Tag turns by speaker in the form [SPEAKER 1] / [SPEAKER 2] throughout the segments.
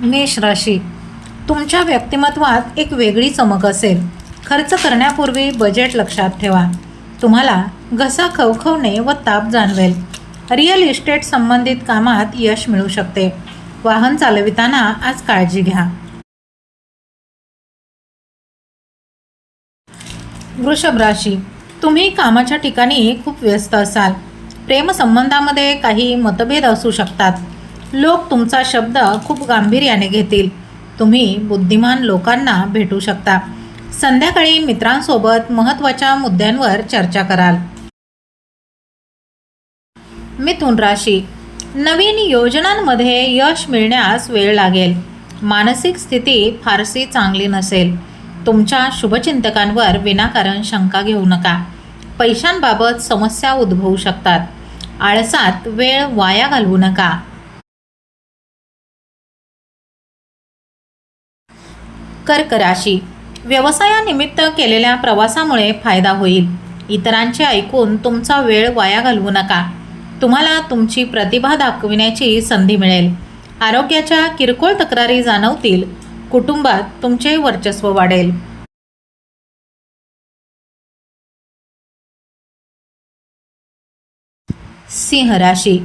[SPEAKER 1] मेष राशी. तुमच्या व्यक्तिमत्वात एक वेगळी चमक असेल. खर्च करण्यापूर्वी बजेट लक्षात ठेवा. तुम्हाला घसा खवखवणे व ताप जाणवेल. रिअल इस्टेट संबंधित कामात यश मिळू शकते. वाहन चालविताना आज काळजी घ्या. वृषभ राशी. तुम्ही कामाच्या ठिकाणी खूप व्यस्त असाल. प्रेमसंबंधामध्ये काही मतभेद असू शकतात. लोक तुमचा शब्द खूप गांभीर्याने घेतील. तुम्ही बुद्धिमान लोकांना भेटू शकता. संध्याकाळी मित्रांसोबत महत्त्वाच्या मुद्द्यांवर चर्चा कराल. मिथुन राशी. नवीन योजनांमध्ये यश मिळण्यास वेळ लागेल. मानसिक स्थिती फारशी चांगली नसेल. तुमच्या शुभचिंतकांवर विनाकारण शंका घेऊ नका. पैशांबाबत समस्या उद्भवू शकतात. आळसात वेळ वाया घालवू नका. कर्क राशी. व्यवसायानिमित्त केलेल्या प्रवासामुळे फायदा होईल. इतरांचे ऐकून तुमचा वेळ वाया घालवू नका. तुम्हाला तुमची प्रतिभा दाखविण्याची संधी मिळेल. आरोग्याच्या किरकोळ तक्रारी जाणवतील. कुटुंबात तुमचे वर्चस्व वाढेल. सिंह राशी.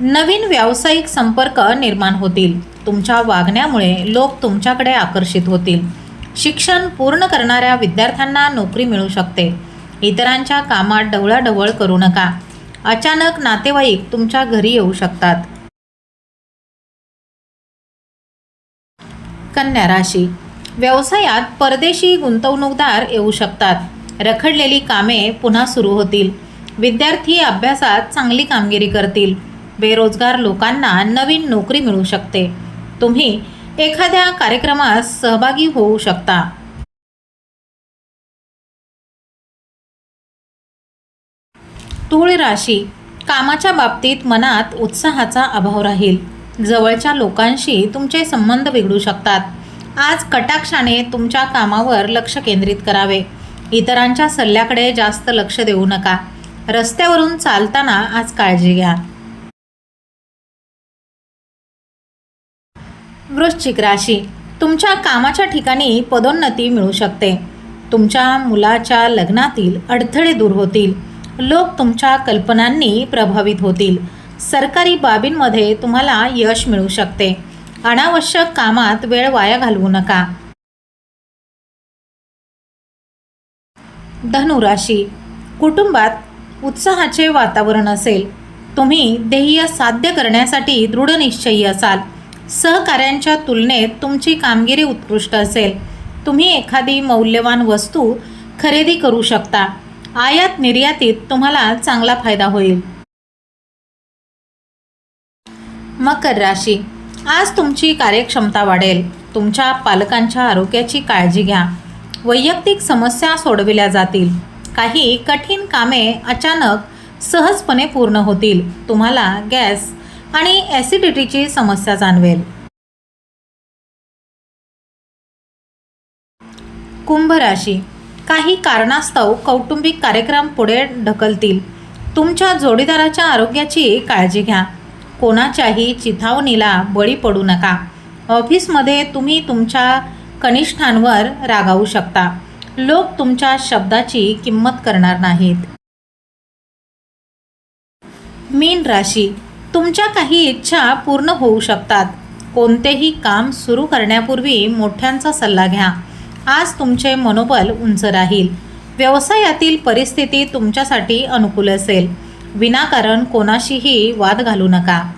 [SPEAKER 1] नवीन व्यावसायिक संपर्क निर्माण होतील. तुमच्या वागण्यामुळे लोक तुमच्याकडे आकर्षित होतील. शिक्षण पूर्ण करणाऱ्या विद्यार्थ्यांना नोकरी मिळू शकते. इतरांच्या कामात ढवळाढवळ करू नका. अचानक नातेवाईक तुमच्या घरी येऊ शकतात. कन्या राशी. व्यवसायात परदेशी गुंतवणूकदार येऊ शकतात. रखडलेली कामे पुन्हा सुरू होतील. विद्यार्थी अभ्यासात चांगली कामगिरी करतील. बेरोजगार लोकांना नवीन नोकरी मिळू शकते. तुम्ही एखाद्या कार्यक्रमात सहभागी होऊ शकता. तूळ राशी कामाच्या बाबतीत मनात उत्साहाचा अभाव राहील. जवळच्या लोकांशी तुमचे संबंध बिघडू शकतात. आज कटाक्षाने तुमच्या कामावर लक्ष केंद्रित करावे. इतरांच्या सल्ल्याकडे जास्त लक्ष देऊ नका. रस्त्यावरून चालताना आज काळजी घ्या. वृश्चिक राशी. तुमच्या कामाच्या ठिकाणी पदोन्नती मिळू शकते. तुमच्या मुलाच्या लग्नातील अडथळे दूर होतील. लोक तुमच्या कल्पनांनी प्रभावित होतील. सरकारी बाबींमध्ये तुम्हाला यश मिळू शकते. अनावश्यक कामात वेळ वाया घालवू नका. धनुराशी. कुटुंबात उत्साहाचे वातावरण असेल. तुम्ही ध्येय साध्य करण्यासाठी दृढनिश्चयी असाल. सहकाऱ्यांच्या तुलनेत तुमची कामगिरी उत्कृष्ट असेल. तुम्ही एखादी मौल्यवान वस्तू खरेदी करू शकता. आयात निर्यातीत तुम्हाला चांगला फायदा होईल. मकर राशी. आज तुमची कार्यक्षमता वाढेल. तुमच्या पालकांच्या आरोग्याची काळजी घ्या. वैयक्तिक समस्या सोडविल्या जातील. काही कठीण कामे अचानक सहजपणे पूर्ण होतील. तुम्हाला गॅस आणि ॲसिडिटीची समस्या जाणवेल. कुंभ राशी. काही कारणास्तव कौटुंबिक कार्यक्रम पुढे ढकलतील. तुमच्या जोडीदाराच्या आरोग्याची काळजी घ्या. कोणाच्याही चिथावणीला बळी पडू नका. ऑफिसमध्ये तुम्ही तुमच्या कनिष्ठांवर रागावू शकता. लोक तुमच्या शब्दाची किंमत करणार नाहीत. मीन राशी. तुमच्या काही इच्छा पूर्ण होऊ शकतात. कोणतेही काम सुरू करण्यापूर्वी मोठ्यांचा सल्ला घ्या. आज तुमचे मनोबल उंच राहील. व्यवसायातील परिस्थिती तुमच्यासाठी अनुकूल असेल. विनाकारण कोणाशीही वाद घालू नका.